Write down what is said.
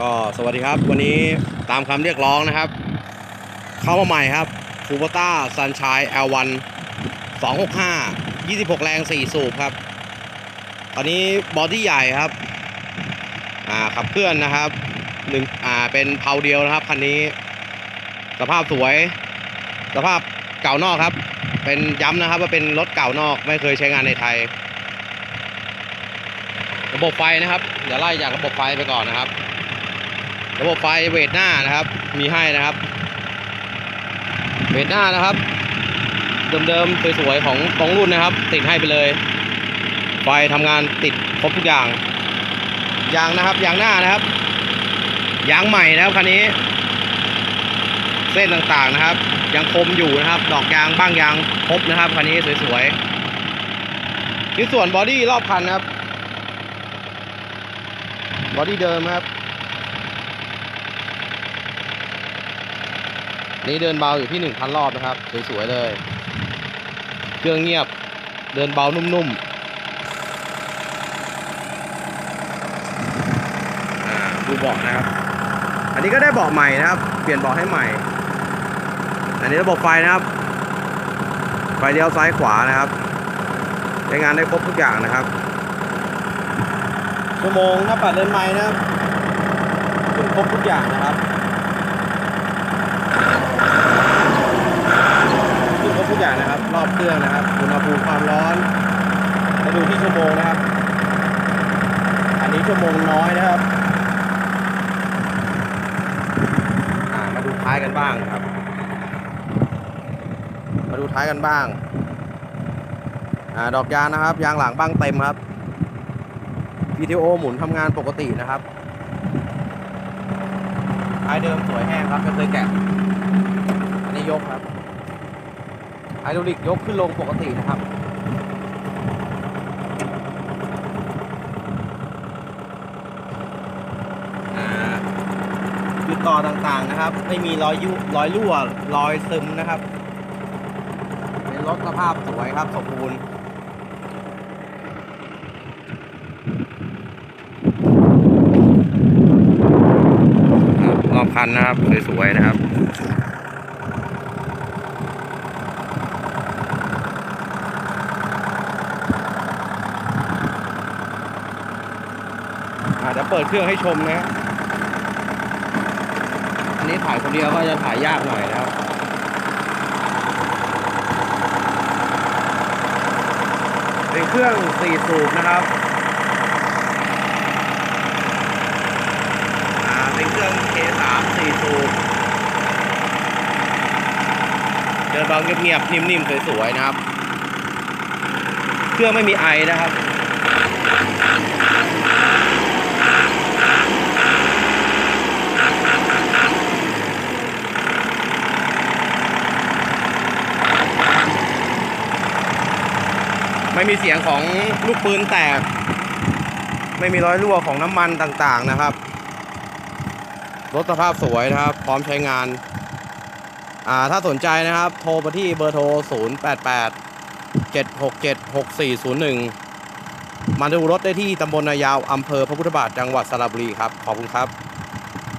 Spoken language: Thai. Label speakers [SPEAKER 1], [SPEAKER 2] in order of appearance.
[SPEAKER 1] ก็สวัสดีครับ วันนี้ตามคำเรียกร้องนะครับ เข้ามาใหม่ครับคูโบต้าซันช i ย L1 265 26แรง4สูบครับ ตอนนี้บอดี้ใหญ่ครับ อ่าขับเคลื่อนนะครับหนึ่งอ่าเป็นเพาเดียวนะครับคันนี้ สภาพสวย สภาพเก่านอกครับ เป็นย้ำนะครับว่าเป็นรถเก่านอกไม่เคยใช้งานในไทย ระบบไฟนะครับ เดี๋ยวไล่จากระบบไฟไปก่อนนะครับ ระบบไฟเวทหน้านะครับ มีให้นะครับเวทหน้านะครับเดิมๆสวยๆของตรงรุ่นนะครับ ติดให้ไปเลย ไฟทำงานติดครบทุกอย่างยางนะครับยางหน้านะครับยางใหม่นะครับคันนี้ เส้นต่างๆนะครับ ยังคมอยู่นะครับ ดอกยางบ้างยางครบนะครับคันนี้สวยๆที่ส่วนบอดี้รอบคันนะครับบอดี้เดิมครับ นี่เดินเบาอยู่ที่1,000รอบนะครับ สวยๆเลย เครื่องเงียบ เดินเบานุ่มๆอ่าดูเบาะนะครับ อันนี้ก็ได้เบาะใหม่นะครับ เปลี่ยนเบาะให้ใหม่ อันนี้ระบบไฟนะครับ ไฟเลี้ยวซ้ายขวานะครับ ใช้งานได้ครบทุกอย่างนะครับ ชั่วโมงถ้าปัดเลนไม้นะครับ ขึ้นครบทุกอย่างนะครับขึ้นครบทุกอย่างนะค รื่องนะครับอุณหภูมิความร้อนมาดูที่ชั่วโมงนะครับ อันนี้ชั่วโมงน้อยนะครับมาดูท้ายกันบ้างครับ มาดูท้ายกันบ้างอดอกยางนะครับ ยางหลังบ้างเต็มครับ PTO หมุนทำงานปกตินะครับท้ายเดิมสวยแห้งครับไม่เคยแกะอันนี้ยกครับ ไฮดรอลิกยกขึ้นลงปกตินะครับอ่าจุดต่อต่างๆนะครับ ไม่มีรอยยุรอยรั่วรอยซึมนะครับ เป็นรถสภาพสวยครับสมบูรณ์รอบคันนะครับสวยๆนะครับาจจะเปิดเครื่องให้ชมนะ อันนี้ถ่ายคนเดียวก็จะถ่ายยากหน่อยนะครับเป็นเครื่องสี่สูบนะครับเป็นเครื่อง K3 สี่สูบเดินเบาเงียบๆนิ่มๆสวยๆนะครับ เครื่องไม่มีไอนะครับ ไม่มีเสียงของลูกปืนแตก ไม่มีรอยรั่วของน้ำมันต่างๆนะครับ รถสภาพสวยนะครับ พร้อมใช้งาน อ่าถ้าสนใจนะครับ โทรไปที่เบอร์โทร 088 767 6401 มาดูรถได้ที่ตำบลนายาวอำเภอพระพุทธบาทจังหวัดสระบุรีครับ ขอบคุณครับ